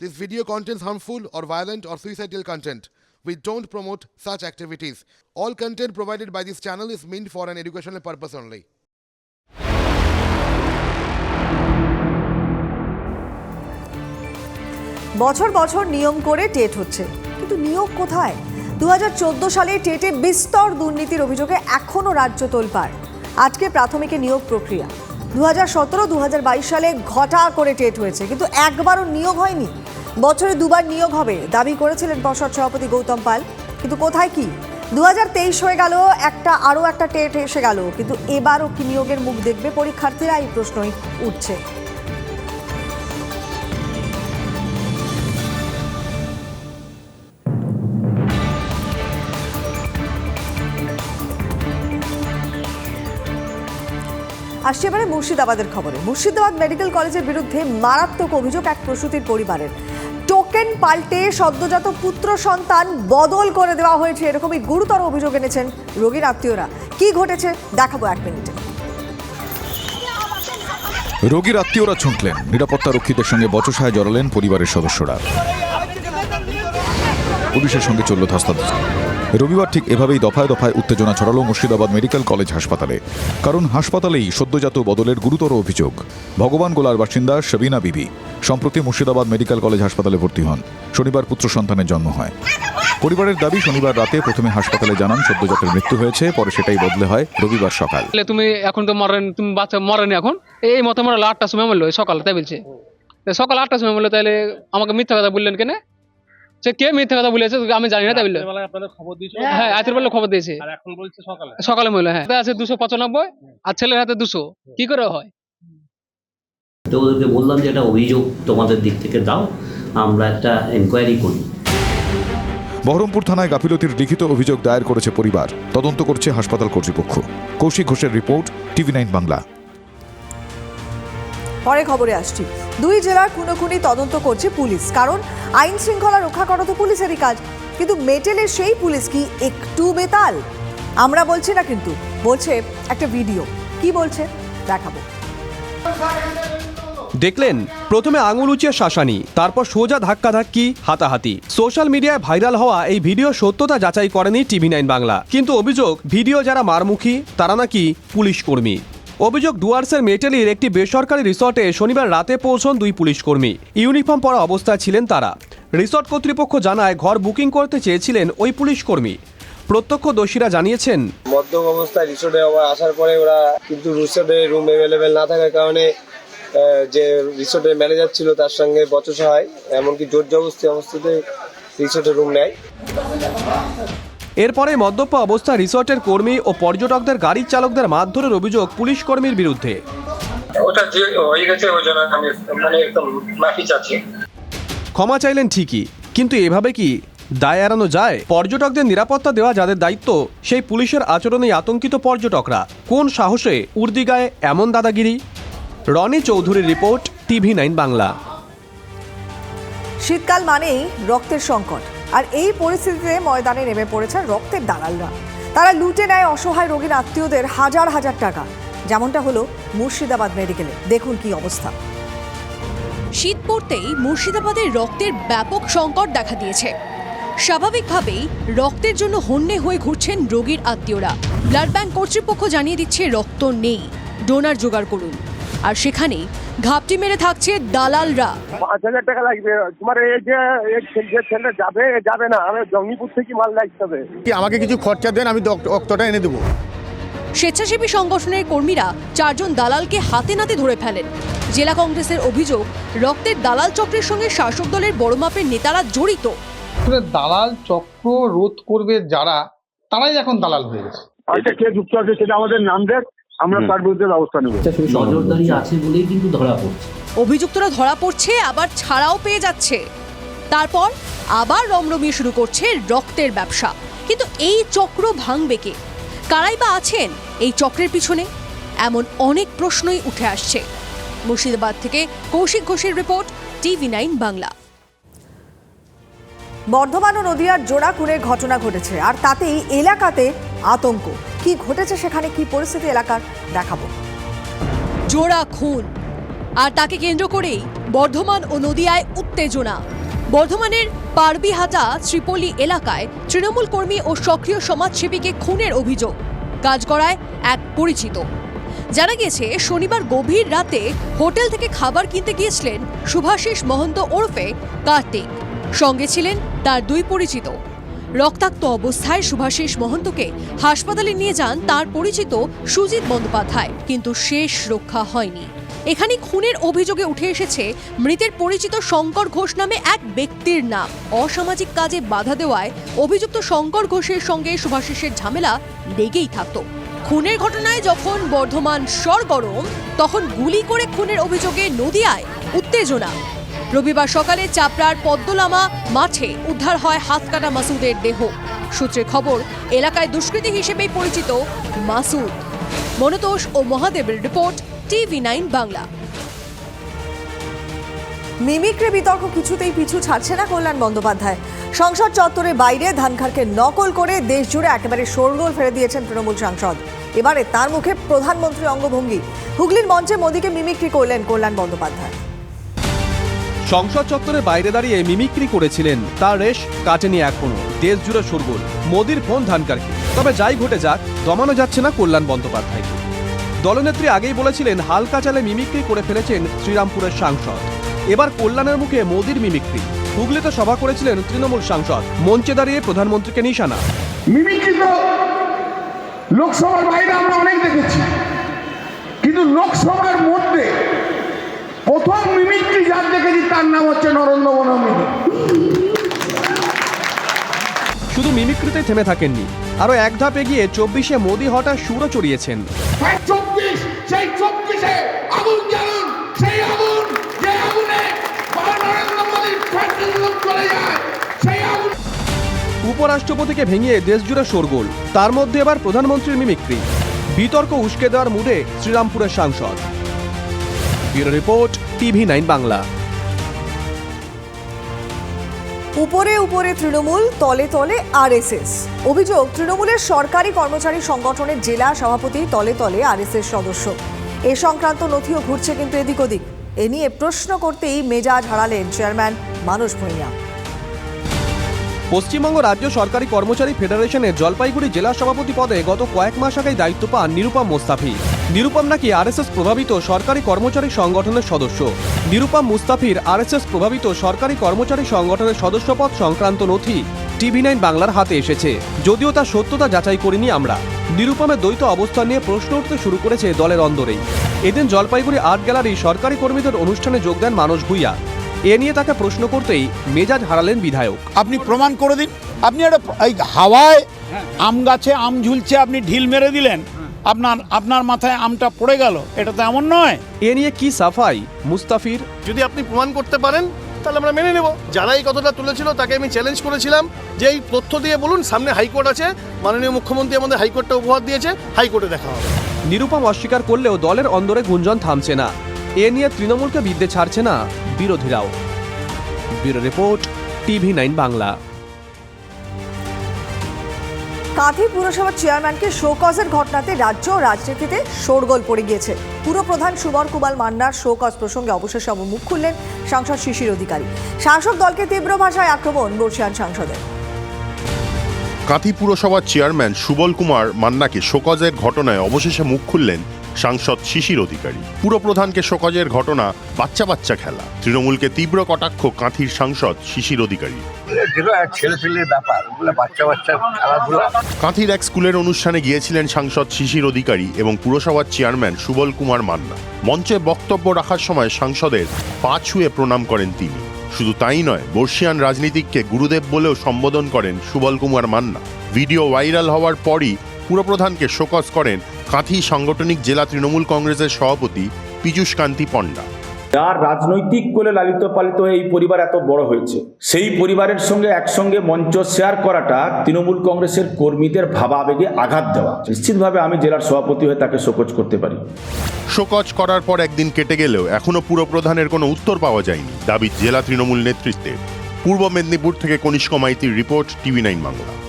This video contains harmful or violent or suicidal content. We don't promote such activities. All content provided by this channel is meant for an educational purpose only. বছর বছর নিয়ম করে TET হচ্ছে কিন্তু নিয়োগ কোথায় দু হাজার চোদ্দ সালে টেটে বিস্তর দুর্নীতির অভিযোগে এখনও রাজ্য তোলপাড় আজকে প্রাথমিকে নিয়োগ প্রক্রিয়া দু হাজার সতেরো সালে ঘটা করে টেট হয়েছে কিন্তু একবারও নিয়োগ হয়নি বছরে দুবার নিয়োগ হবে, দাবি করেছিলেন পর্ষদ সভাপতি গৌতম পাল। কিন্তু কোথায় কি? দুহাজার তেইশ হয়ে গেল, একটা আরও একটা টেট এসে গেল, কিন্তু এবারও কি নিয়োগের মুখ দেখবে পরীক্ষার্থীরা, এই প্রশ্নই উঠছে। আসছে এবারে মুর্শিদাবাদের খবরে। মুর্শিদাবাদ মেডিকেল কলেজের বিরুদ্ধে মারাত্মক অভিযোগ এক প্রসূতির পরিবারের। টোকেন পাল্টে সদ্যজাত পুত্র সন্তান বদল করে দেওয়া হয়েছে। এরকমই গুরুতর অভিযোগ এনেছেন রোগীর আত্মীয়রা। কি ঘটেছে দেখাবো এক মিনিটে। রোগীর আত্মীয়রা ছুটলেন। নিরাপত্তা রক্ষীদের সঙ্গে বচসায় জড়ালেন পরিবারের সদস্যরা। পুলিশের সঙ্গে চলল ধস্তাধস্তি। রবিবার ঠিক এভাবেই দফায় দফায় উত্তেজনা ছড়ালো মুর্শিদাবাদ মেডিকেল কলেজ হাসপাতালে। কারণ হাসপাতালেই সদ্যজাত বদলের গুরুতর অভিযোগ। ভগবান গোলার বাসিন্দা শবিনা বিবি। সম্প্রতি মুর্শিদাবাদ মেডিকেল কলেজ হাসপাতালে ভর্তি হন। শনিবার পুত্র সন্তানের জন্ম হয়। পরিবারের দাবি শনিবার রাতে প্রথমে হাসপাতালে জানান সদ্যজাতের মৃত্যু হয়েছে পরে সেটাই বদলে হয় রবিবার সকাল। তুমি এখন তো মরেন তুমি বাচ্চা মরেনি এখন? এই মতো মরলো আটটার সময় মরলো সকাল তাই বলছে? সকাল আটটার সময় বলল তাহলে আমাকে মিথ্যা কথা বললেন কেন? সে কে মিথ্যা কথা বলেছে আমি জানি না তাই বলল। হ্যাঁ রাতের বেলা খবর দিয়েছে। আর এখন বলছে সকালে? সকালে মরলো হ্যাঁ। আছে দুশো পঁচানব্বই আর ছেলের হাতে দুশো। কি করে হয়? তো ওদেরকে বললাম যে এটা অভিযোগ তোমাদের দিক থেকে দাও আমরা একটা এনকোয়ারি করি। বহরমপুর থানায় গাফিলতির লিখিত অভিযোগ দায়ের করেছে পরিবার। তদন্ত করছে হাসপাতাল কর্তৃপক্ষ। কৌশিক ঘোষের রিপোর্ট টিভি নাইন বাংলা। পরে খবরে আসছি। দুই জেলার খুনোখুনি তদন্ত করছে পুলিশ। কারণ আইন শৃঙ্খলা রক্ষা করা তো পুলিশেরই কাজ। কিন্তু মেটেলের সেই পুলিশ কি একটু বেতাল? আমরা বলছি না কিন্তু। বলছে একটা ভিডিও। কি বলছে? দেখাবো। দেখলেন, প্রথমে আঙুল উঁচিয়ে শাসানি, তারপর সোজা ধাক্কাধাক্কি, হাতাহাতি। সোশ্যাল মিডিয়ায় ভাইরাল হওয়া এই ভিডিও সত্যতা যাচাই করেনি টিভি নাইন বাংলা। কিন্তু অভিযোগ, ভিডিও যারা মারমুখী, তারা নাকি পুলিশ কর্মী। অভিযোগ, ডুয়ার্সের মেটেলির একটি বেসরকারি রিসর্টে শনিবার রাতে পৌঁছন দুই পুলিশ কর্মী। ইউনিফর্ম পরা অবস্থায় ছিলেন তারা। রিসর্ট কর্তৃপক্ষ জানায়, ঘর বুকিং করতে চেয়েছিলেন ওই পুলিশ কর্মী। প্রত্যক্ষদর্শীরা জানিয়েছেন, মদ্যপ অবস্থায় রিসোর্টে আবার আসার পরে ওরা কিন্তু রিসোর্টে রুম অ্যাভেলেবেল না থাকার কারণে যে রিসোর্টের ম্যানেজার ছিল তার সঙ্গে বচসা হয় এমনকি জোর জবস্তি অবস্থাতে রিসোর্টে রুম নেয়। এরপরে মদ্যপ অবস্থা রিসোর্টের কর্মী ও পর্যটকদের গাড়ির চালকদের মারধরের অভিযোগ পুলিশ কর্মীর বিরুদ্ধে। ওটা যে হয়ে গেছে ওই জন্য আমি মানে একদম মাফি চাচ্ছি। ক্ষমা চাইলেন ঠিকই কিন্তু এভাবে কি দায় এড়ানো যায়? পর্যটকদের নিরাপত্তা দেওয়া যাদের দায়িত্ব সেই পুলিশের আচরণে আতঙ্কিত পর্যটকরা। কোন সাহসে উর্দিগায় এমন দাদাগিরি? রনি চৌধুরীর রিপোর্ট টিভি নাইন বাংলা। শীতকাল মানেই রক্তের সংকট আর এই পরিস্থিতিতে ময়দানে নেমে পড়েছে রক্তের দালালরা। তারা লুটে নেয় অসহায় রোগীর আত্মীয়দের হাজার হাজার টাকা। যেমনটা হলো মুর্শিদাবাদ মেডিকেলে। দেখুন কি অবস্থা। শীত পড়তেই মুর্শিদাবাদের রক্তের ব্যাপক সংকট দেখা দিয়েছে। স্বাভাবিকভাবেই রক্তের জন্য হন্যে হয়ে ঘুরছেন রোগীর আত্মীয়রা। ব্লাড ব্যাংক কর্তৃপক্ষ জানিয়ে দিচ্ছে রক্ত নেই। ডোনার জোগাড় করুন। আর সেখানেই ঘাপটি মেরে থাকছে দালালরা। পাঁচ হাজার টাকা লাগবে। তোমার এই যে যে ছেলে যাবে যাবে না। আমি জঙ্গিপুর থেকে মাল লাগতে হবে। কি আমাকে কিছু খরচা দেন আমি রক্তটা এনে দেবো। স্বেচ্ছাসেবী সংগঠনের কর্মীরা চারজন দালালকে হাতে নাতে ধরে ফেলেন। জেলা কংগ্রেসের অভিযোগ রক্তের দালাল চক্রের সঙ্গে শাসক দলের বড় মাপের নেতারা জড়িত। দালাল চক্র রোধ করবে যারা তারাই এখন দালাল হয়ে গেছে। আচ্ছা কে যুক্ত আছে সেটা আমাদের নাম দেখ আমরা তার বিরুদ্ধে ব্যবস্থা নেব। নজরদারি আছে বলেই কিন্তু ধরা পড়ছে। অভিযুক্তরা ধরা পড়ছে আবার ছাড়াও পেয়ে যাচ্ছে। তারপর আবার রমরমিয়ে শুরু করছে রক্তের ব্যবসা। কিন্তু এই চক্র ভাঙবে কে? কারাই বা আছেন এই চক্রের পিছনে? এমন অনেক প্রশ্নই উঠে আসছে। মুর্শিদাবাদ থেকে কৌশিক ঘোষের report TV nine Bangla. Bardhaman ও নদিয়ার জোড়া খুনের ঘটনা ঘটেছে আর তাতেই এলাকাতে আতঙ্ক। কি ঘটেছে সেখানে? কি পরিস্থিতি এলাকার? দেখাবো। জোড়া খুন। আর তাকে কেন্দ্র করেই বর্ধমান ও নদিয়ায় উত্তেজনা। বর্ধমানের পারবিহাটা ত্রিপলি এলাকায় তৃণমূল কর্মী ও সক্রিয় সমাজসেবীকে খুনের অভিযোগ। কাজ করায় এক পরিচিত। জানা গেছে শনিবার গভীর রাতে হোটেল থেকে খাবার কিনতে গিয়েছিলেন শুভাশিস মহন্ত ওরফে কার্তিক। সঙ্গে ছিলেন তার দুই পরিচিত। রক্তাক্ত অবস্থায় শুভাশিস মহন্তকে হাসপাতালে নিয়ে যান তার পরিচিত সুজিত বন্দ্যোপাধ্যায়, কিন্তু শেষ রক্ষা হয়নি। এখানে খুনের অভিযোগে উঠে এসেছে মৃতের পরিচিত শঙ্কর ঘোষ নামে এক ব্যক্তির নাম। অসামাজিক কাজে বাধা দেওয়ায় অভিযুক্ত শঙ্কর ঘোষের সঙ্গে শুভাশিসের ঝামেলা লেগেই থাকতো। খুনের ঘটনায় যখন বর্ধমান সরগরম, তখন গুলি করে খুনের অভিযোগে নদিয়ায় উত্তেজনা। রবিবার সকালে চাপড়ার পদ্মলামা মাঠে উদ্ধার হয় হাতকাটা মাসুদের দেহ। সূত্রে খবর, এলাকায় দুষ্কৃতী হিসেবেই পরিচিত মাসুদ। মনতোষ ও মহাদেবের report, TV nine Bangla. Mimicry বিতর্ক কিছুতেই পিছু ছাড়ছে না কল্যাণ বন্দ্যোপাধ্যায়। সংসদ চত্বরের বাইরে ধানখারকে নকল করে দেশ জুড়ে একেবারে শোরগোল ফেলে দিয়েছেন তৃণমূল সাংসদ। এবারে তার মুখে প্রধানমন্ত্রী অঙ্গভঙ্গি। হুগলির মঞ্চে মোদীকে মিমিক্রি করলেন কল্যাণ বন্দ্যোপাধ্যায়। সংসদ চত্বরে বাইরে দাঁড়িয়ে মিমিক্রি করেছিলেন তার রেশ কাটেনি এখনও। দেশ জুড়ে শোরগোল, মোদির ফোন ধানকারকে। তবে যাই ঘটে যাক, দমানো যাচ্ছে না কল্যাণ বন্দ্যোপাধ্যায়কে। দলনেত্রী আগেই বলেছিলেন হালকা চালে মিমিক্রি করে ফেলেছেন শ্রীরামপুরের সাংসদ। এবার কল্যাণের মুখে মোদির মিমিক্রি। হুগলিতে সভা করেছিলেন তৃণমূল সাংসদ, মঞ্চে দাঁড়িয়ে প্রধানমন্ত্রীকে নিশানা। মিমিক্রি তো লোকসভার বাইরে আমরা অনেক দেখেছি। কিন্তু লোকসভার মধ্যে প্রথম যার দেখেছি তার নাম হচ্ছে নরেন্দ্র মোদী শুধু মিমিক্রিতে থেমে থাকেননি আরও এক ধাপ এগিয়ে চব্বিশে মোদি হঠাৎ সুরও চড়িয়েছেন। চব্বিশ সেই চব্বিশে আগুন জ্বালুন সেই আগুন যে আগুনে নরেন্দ্র মোদীর চলে যায় উপরাষ্ট্রপতিকে ভেঙে দেশজুড়ে শোরগোল তার মধ্যে এবার প্রধানমন্ত্রীর মিমিক্রি। বিতর্ক উস্কে দেওয়ার মুডে শ্রীরামপুরের সাংসদ। Bureau report TV nine Bangla. উপরে উপরে তৃণমূল তলে তলে আরএসএস। অভিযোগ তৃণমূলের সরকারি কর্মচারী সংগঠনের জেলা সভাপতি তলে তলে আরএসএস সদস্য। এ সংক্রান্ত নথিও ঘুরছে কিন্তু এদিক ওদিক। এ নিয়ে প্রশ্ন করতেই মেজাজ হারালেন চেয়ারম্যান মানস ভূঁইয়া। পশ্চিমবঙ্গ রাজ্য সরকারি কর্মচারী ফেডারেশনের জলপাইগুড়ি জেলা সভাপতি পদে গত কয়েক মাস আগেই দায়িত্ব পান নিরুপম মোস্তাফি নিরুপম নাকি আরএসএস প্রভাবিত সরকারি কর্মচারী সংগঠনের সদস্য? নিরুপম মুস্তাফির আরএসএস প্রভাবিত সরকারি কর্মচারী সংগঠনের সদস্যপদ সংক্রান্ত নথি টিভি নাইন বাংলার হাতে এসেছে। যদিও তার সত্যতা যাচাই করিনি আমরা। নিরুপমের দ্বৈত অবস্থান নিয়ে প্রশ্ন উঠতে শুরু করেছে দলের অন্দরেই। এদিন জলপাইগুড়ি আর্ট গ্যালারি সরকারি কর্মীদের অনুষ্ঠানে যোগ দেন মানস ভূঁইয়া। এ নিয়ে তাকে প্রশ্ন করতেই মেজাজ হারালেন বিধায়ক। আপনি প্রমাণ করে দিন। আপনি একটা এই হাওয়ায় আম গাছে আম ঝুলছে আপনি ঢিল মেরে দিলেন। আপনার আপনার মাথায় আমটা পড়ে গেল এটা তো এমন নয়। এ নিয়ে কি সাফাই মুস্তাফির? যদি আপনি প্রমাণ করতে পারেন তাহলে আমরা মেনে নেব। যারা এই কথাটা তুলেছিল তাকে আমি চ্যালেঞ্জ করেছিলাম যে এই তথ্য দিয়ে বলুন সামনে হাইকোর্ট আছে মাননীয় মুখ্যমন্ত্রী আমাদের হাইকোর্টটা উপহার দিয়েছে হাইকোর্টে দেখা হবে। নিরুপম অস্বীকার করলেও দলের অন্দরে গুঞ্জন থামছে না। এ নিয়ে তৃণমূলকে বিদ্যে ছাড়ছে না বিরোধীরাও। Bureau report TV nine Bangla. Kanthi পুরসভার চেয়ারম্যানকে শোকজের ঘটনাতে রাজ্য রাজনীতিতে শোরগোল পড়ে গিয়েছে। পুরপ্রধান সুবর কুমার মান্নার শোকজ প্রসঙ্গে অবশেষে মুখ খুললেন সাংসদ শিশির অধিকারী। শাসক দলকে তীব্র ভাষায় আক্রমণ, বর্ষিয়ান সাংসদের। কাঁথি পুরসভার চেয়ারম্যান সুবল কুমার মান্নাকে শোকজের ঘটনায় অবশেষে মুখ খুললেন সাংসদ শিশির অধিকারী। পুরপ্রধানকে শোকজের ঘটনা বাচ্চা বাচ্চা খেলা। তৃণমূলকে তীব্র কটাক্ষ কাঁথির সাংসদ শিশির অধিকারী। কাঁথির এক স্কুলের অনুষ্ঠানে গিয়েছিলেন সাংসদ শিশির অধিকারী এবং পুরসভার চেয়ারম্যান সুবল কুমার মান্না। মঞ্চে বক্তব্য রাখার সময় সাংসদের পা ছুঁয়ে প্রণাম করেন তিনি। শুধু তাই নয় বর্ষিয়ান রাজনীতিককে গুরুদেব বলেও সম্বোধন করেন সুবল কুমার মান্না। ভিডিও ভাইরাল হওয়ার পরই পুরপ্রধানকে শোকজ করেন কাঁথি সাংগঠনিক জেলা তৃণমূল কংগ্রেসের সভাপতি পীযূষ কান্তি পণ্ডা। যার রাজনৈতিক কোলে লালিত পালিত হয়ে এই পরিবার এত বড় হয়েছে সেই পরিবারের সঙ্গে একসঙ্গে মঞ্চ শেয়ার করাটা তৃণমূল কংগ্রেসের কর্মীদের ভাবাবেগে আঘাত দেওয়া। নিশ্চিতভাবে আমি জেলার সভাপতি হয়ে তাকে শোকজ করতে পারি। শোকজ করার পর একদিন কেটে গেলেও এখনও পুরপ্রধানের কোনো উত্তর পাওয়া যায়নি দাবি জেলা তৃণমূল নেতৃত্বের। পূর্ব মেদিনীপুর থেকে কনিষ্ক মাইতির রিপোর্ট টিভি নাইন বাংলা।